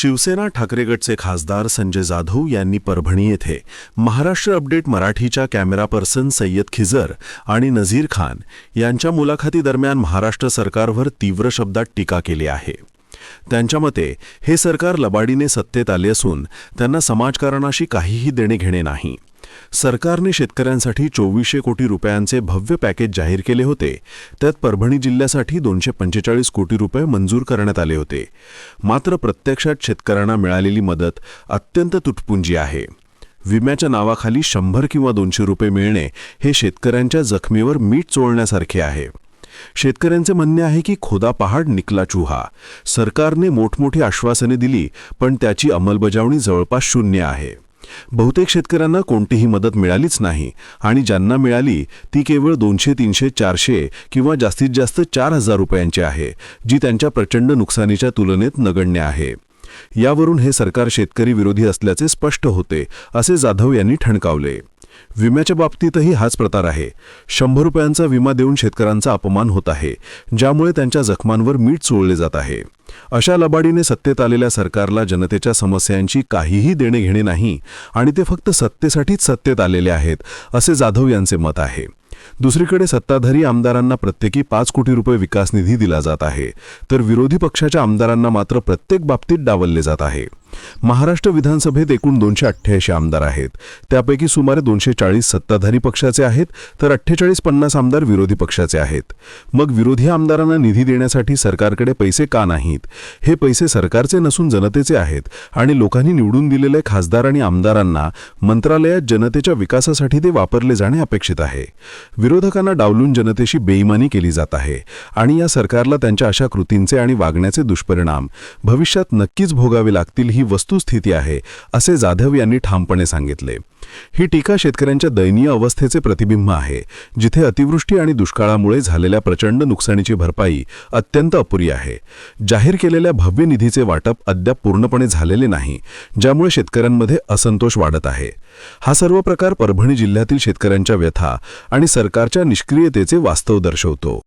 शिवसेना ठाकरे गटचे खासदार संजय जाधव यांनी परभणी येथे महाराष्ट्र अपडेट मराठीच्या कॅमेरा पर्सन सय्यद खिजर आणि नझीर खान यांच्या मुलाखतीदरम्यान महाराष्ट्र सरकारवर तीव्र शब्दात टीका केली आहे. त्यांच्या मते हे सरकार लबाडीने सत्तेत आले असून त्यांना समाजकारणाशी काहीही देणे घेणे नाही. सरकारने शेतकऱ्यांसाठी चोवीसशे कोटी रुपयांचे भव्य पॅकेज जाहीर केले होते. त्यात परभणी जिल्ह्यासाठी दोनशे पंचेचाळीस कोटी रुपये मंजूर करण्यात आले होते. मात्र प्रत्यक्षात शेतकऱ्यांना मिळालेली मदत अत्यंत तुटपुंजी आहे. विम्याच्या नावाखाली शंभर किंवा दोनशे रुपये मिळणे हे शेतकऱ्यांच्या जखमीवर मीठ चोळण्यासारखे आहे. शेतकऱ्यांचे म्हणणे आहे की खोदा पहाड निकला चुहा. सरकारने मोठमोठी आश्वासने दिली पण त्याची अंमलबजावणी जवळपास शून्य आहे. बहुतेक शेतकऱ्यांना कोणतीही मदत मिळालीच नाही आणि ज्यांना मिळाली ती केवळ दोनशे तीनशे चारशे किंवा जास्तीत जास्त चार हजार रुपयांची आहे जी त्यांच्या प्रचंड नुकसानीच्या तुलनेत नगण्य आहे. यावरून हे सरकार शेतकरी विरोधी असल्याचे स्पष्ट होते असे जाधव यांनी ठणकावले. विम्याच्या बाबतीतही हाच प्रकार आहे. शंभर रुपयांचा विमा देऊन शेतकऱ्यांचा अपमान होत आहे ज्यामुळे त्यांच्या जखमांवर मीठ चोळले जात आहे. अशा लबाडीने सत्तेत आलेल्या सरकारला जनतेच्या समस्यांची काहीही देणे घेणे नाही आणि ते फक्त सत्तेसाठीच सत्तेत आलेले आहेत असे जाधव यांचे मत आहे. दुसरीकडे सत्ताधारी आमदारांना प्रत्येकी पाच कोटी रुपये विकास निधी दिला जात आहे तर विरोधी पक्षाच्या आमदारांना मात्र प्रत्येक बाबतीत डावलले जात आहे. महाराष्ट्र विधानसभेत एकूण दोनशे अठ्ठ्याऐंशी आमदार आहेत. त्यापैकी सुमारे दोनशे चाळीस सत्ताधारी पक्षाचे आहेत तर अठ्ठेचाळीस पन्नास आमदार विरोधी पक्षाचे आहेत. मग विरोधी आमदारांना निधी देण्यासाठी सरकारकडे पैसे का नाहीत? हे पैसे सरकारचे नसून जनतेचे आहेत आणि लोकांनी निवडून दिलेले खासदार आणि आमदारांना मंत्रालयात जनतेच्या विकासासाठी ते वापरले जाणे अपेक्षित आहे. विरोधकांना डावलून जनतेशी बेईमानी केली जात आहे आणि या सरकारला त्यांच्या अशा कृतींचे आणि वागण्याचे दुष्परिणाम भविष्यात नक्कीच भोगावे लागतील ही वस्तुस्थिती आहे असे जाधव यांनी ठामपणे सांगितले. ही टीका शेतकऱ्यांच्या दयनीय अवस्थेचे प्रतिबिंब आहे जिथे अतिवृष्टी आणि दुष्काळामुळे झालेल्या प्रचंड नुकसानीची भरपाई अत्यंत अपुरी आहे. जाहीर केलेल्या भव्य निधीचे वाटप अद्याप पूर्णपणे झालेले नाही ज्यामुळे शेतकऱ्यांमध्ये असंतोष वाढत आहे. हा सर्व प्रकार परभणी जिल्ह्यातील शेतकऱ्यांच्या व्यथा आणि सरकारच्या निष्क्रियतेचे वास्तव दर्शवतो.